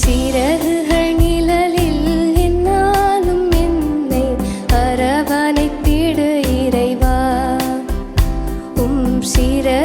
சிறகுகள் நிழலில் என்னாலும் என்னை அரவணைத்திடு இறைவா. உம் சிறகு